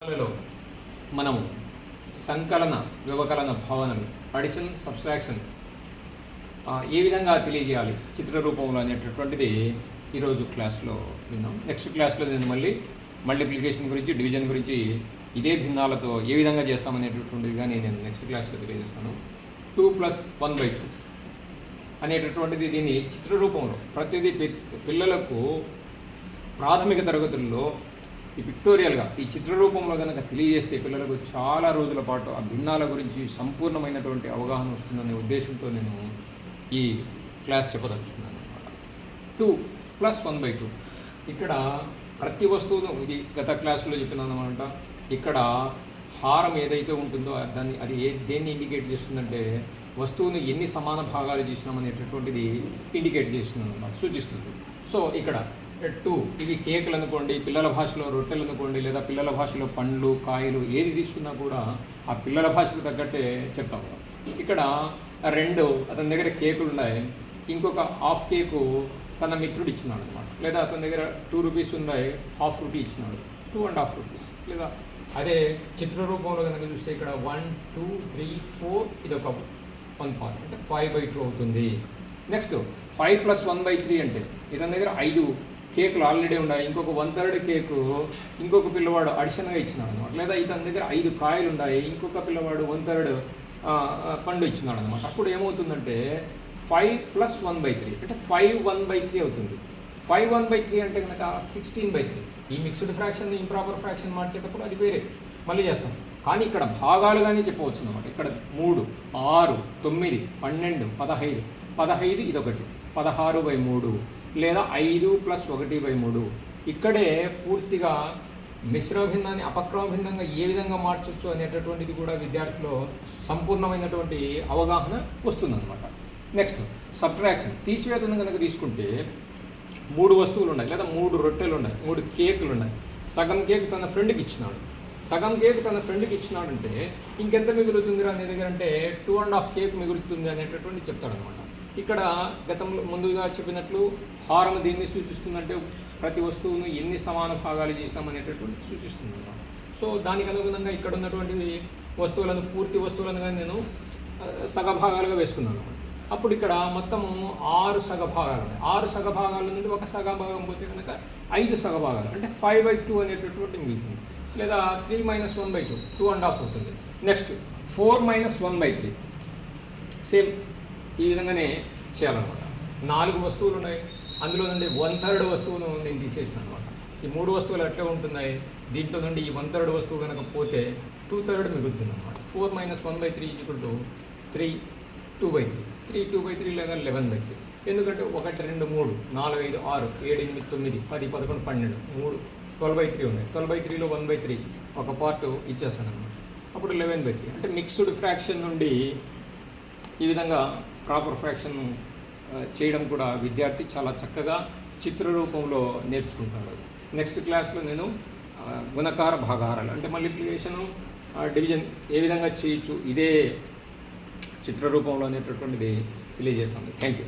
లో మనం సంకలన వ్యవకలన భావనలు అడిషన్ సబ్స్ట్రాక్షన్ ఏ విధంగా తెలియజేయాలి? చిత్ర రూపంలో అనేటటువంటిది ఈరోజు క్లాస్లో విన్నాం. నెక్స్ట్ క్లాస్లో నేను మళ్ళీ మల్టిప్లికేషన్ గురించి డివిజన్ గురించి ఇదే భిన్నాలతో ఏ విధంగా చేస్తామనేటటువంటిది కానీ నేను నెక్స్ట్ క్లాస్లో తెలియజేస్తాను. Two plus one by two అనేటటువంటిది దీన్ని చిత్ర రూపంలో ప్రతిదీ పిల్లలకు ప్రాథమిక తరగతుల్లో ఈ పిక్టోరియల్గా ఈ చిత్ర రూపంలో కనుక తెలియజేస్తే పిల్లలకు చాలా రోజుల పాటు ఆ భిన్నాల గురించి సంపూర్ణమైనటువంటి అవగాహన వస్తుందనే ఉద్దేశంతో నేను ఈ క్లాస్ చెప్పదలుచుకున్నాను అనమాట two plus one by two ఇక్కడ ప్రతి వస్తువును ఇది గత క్లాసులో చెప్పినాను అనమాట ఇక్కడ హారం ఏదైతే ఉంటుందో దాన్ని అది ఏ దేన్ని ఇండికేట్ చేస్తుందంటే వస్తువును ఎన్ని సమాన భాగాలు చేసినామనేటటువంటిది ఇండికేట్ చేస్తుంది అనమాట సూచిస్తుంది. సో ఇక్కడ టూ ఇవి కేకులు అనుకోండి పిల్లల భాషలో రొట్టెలు అనుకోండి లేదా పిల్లల భాషలో పండ్లు కాయలు ఏది తీసుకున్నా కూడా ఆ పిల్లల భాషకు తగ్గట్టే చెప్తాం. ఇక్కడ రెండు అతని దగ్గర కేకులు ఉన్నాయి ఇంకొక హాఫ్ కేకు తన మిత్రుడు ఇచ్చినాడు అనమాట లేదా అతని దగ్గర టూ రూపీస్ ఉన్నాయి హాఫ్ రూపీ ఇచ్చినాడు. టూ అండ్ హాఫ్ రూపీస్ లేదా అదే చిత్ర రూపంలో కనుక చూస్తే ఇక్కడ వన్ టూ త్రీ ఫోర్ ఇది ఒక వన్ పార్ట్ అంటే ఫైవ్ బై టూ అవుతుంది. Next five plus one by three అంటే ఇతని దగ్గర ఐదు కేకులు ఆల్రెడీ ఉన్నాయి. ఇంకొక వన్ థర్డ్ కేకు ఇంకొక పిల్లవాడు అడిషన్గా ఇచ్చినాడు అనమాట లేదా ఇతని దగ్గర ఐదు కాయలు ఉన్నాయి. ఇంకొక పిల్లవాడు వన్ థర్డ్ పండు ఇచ్చినాడు అనమాట అప్పుడు ఏమవుతుందంటే five plus one by three అంటే ఫైవ్ వన్ బై త్రీ అవుతుంది. ఫైవ్ వన్ బై త్రీ అంటే కనుక సిక్స్టీన్ బై త్రీ. ఈ మిక్స్డ్ ఫ్రాక్షన్ ఇంప్రాపర్ ఫ్రాక్షన్ మార్చేటప్పుడు అది వేరే. మళ్ళీ చేస్తాం. కానీ ఇక్కడ భాగాలుగానే చెప్పవచ్చు అనమాట ఇక్కడ మూడు ఆరు తొమ్మిది పన్నెండు పదహైదు. పదహైదు ఇదొకటి. పదహారు బై మూడు. లేదా ఐదు ప్లస్ ఒకటి బై మూడు. ఇక్కడే పూర్తిగా మిశ్రమ భిన్నాన్ని అపక్రమ భిన్నంగా ఏ విధంగా మార్చచ్చు అనేటటువంటిది కూడా విద్యార్థిలో సంపూర్ణమైనటువంటి అవగాహన వస్తుందన్నమాట. నెక్స్ట్ సబ్ట్రాక్షన్ తీసివేతను కనుక తీసుకుంటే మూడు వస్తువులు ఉన్నాయి లేదా మూడు రొట్టెలు ఉన్నాయి మూడు కేకులు ఉన్నాయి సగం కేక్ తన ఫ్రెండ్కి ఇచ్చినాడు. సగం కేక్ తన ఫ్రెండ్కి ఇచ్చినాడంటే ఇంకెంత మిగులుతుందిరా నీ దగ్గర అంటే టూ అండ్ హాఫ్ కేక్ మిగులుతుంది అనేటటువంటి చెప్తాడనమాట ఇక్కడ గతంలో ముందుగా చెప్పినట్లు హారం దేన్ని సూచిస్తుందంటే ప్రతి వస్తువును ఎన్ని సమాన భాగాలు చేసినామనేటటువంటి సూచిస్తుంది అనమాట సో దానికి అనుగుణంగా ఇక్కడ ఉన్నటువంటి వస్తువులను పూర్తి వస్తువులను కానీ నేను సగభాగాలుగా సగ భాగాలుగా వేసుకున్నాను. అనమాట అప్పుడు ఇక్కడ మొత్తము ఆరు సగ భాగాలు ఉన్నాయి. ఆరు సగ భాగాల నుండి ఒక సగ భాగం పోతే కనుక ఐదు సగభాగాలు. అంటే ఫైవ్ బై టూ అనేటటువంటి మిగులుతుంది లేదా three minus one by two two and half అవుతుంది. Next four minus one by three same ఈ విధంగానే చేయాలన్నమాట. నాలుగు వస్తువులు ఉన్నాయి. అందులో నుండి వన్ థర్డ్ వస్తువును నేను తీసేసిన అనమాట ఈ మూడు వస్తువులు ఎట్లా ఉంటున్నాయి? దీంట్లో నుండి ఈ వన్ థర్డ్ వస్తువు కనుక పోతే టూ థర్డ్ మిగులుతుంది అనమాట four minus one by three equal to three two by three three two by three లేదా లెవెన్ బై త్రీ ఎందుకంటే ఒకటి రెండు మూడు నాలుగు ఐదు ఆరు ఏడు ఎనిమిది తొమ్మిది పది పదకొండు పన్నెండు మూడు ట్వెల్వ్ బై త్రీ ఉన్నాయి. ట్వెల్వ్ బై త్రీలో వన్ బై త్రీ ఒక పార్ట్ ఇచ్చేస్తాను అనమాట అప్పుడు లెవెన్ బై త్రీ అంటే మిక్స్డ్ ఫ్రాక్షన్ నుండి ఈ విధంగా ప్రాపర్ ఫ్రాక్షన్ చేయడం కూడా విద్యార్థి చాలా చక్కగా చిత్ర రూపంలో నేర్చుకుంటాడు. నెక్స్ట్ క్లాస్లో నేను గుణకార భాగారాలు. అంటే మల్టిప్లికేషను డివిజన్ ఏ విధంగా చేయొచ్చు ఇదే చిత్ర రూపంలో అనేటటువంటిది తెలియజేస్తుంది. Thank you